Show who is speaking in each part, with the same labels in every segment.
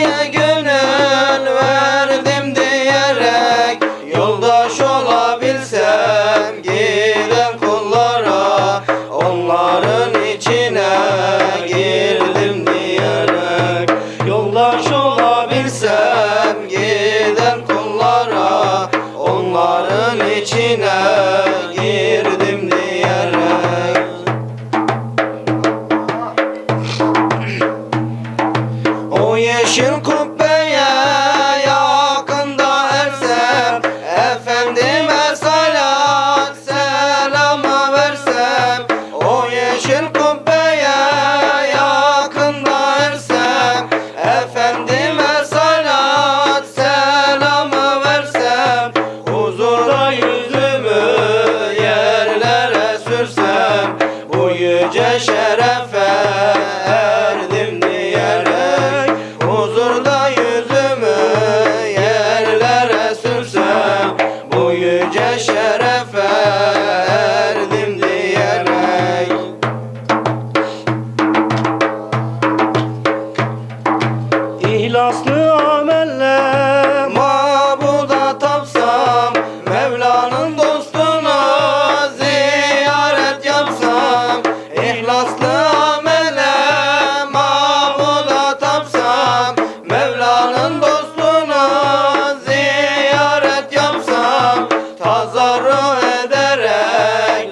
Speaker 1: sevmeye verdim diyerek Yoldaş olabilsem giden kullara Onların içine girdim diyerek. Yoldaş olabilsem giden kullara Onların içine Się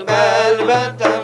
Speaker 1: Mevla'nın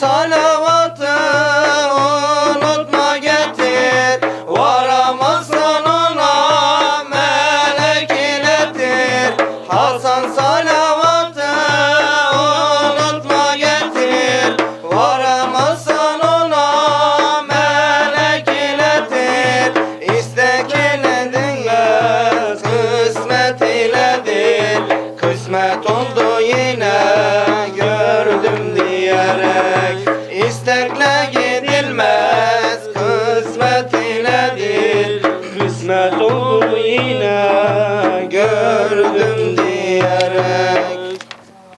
Speaker 1: salam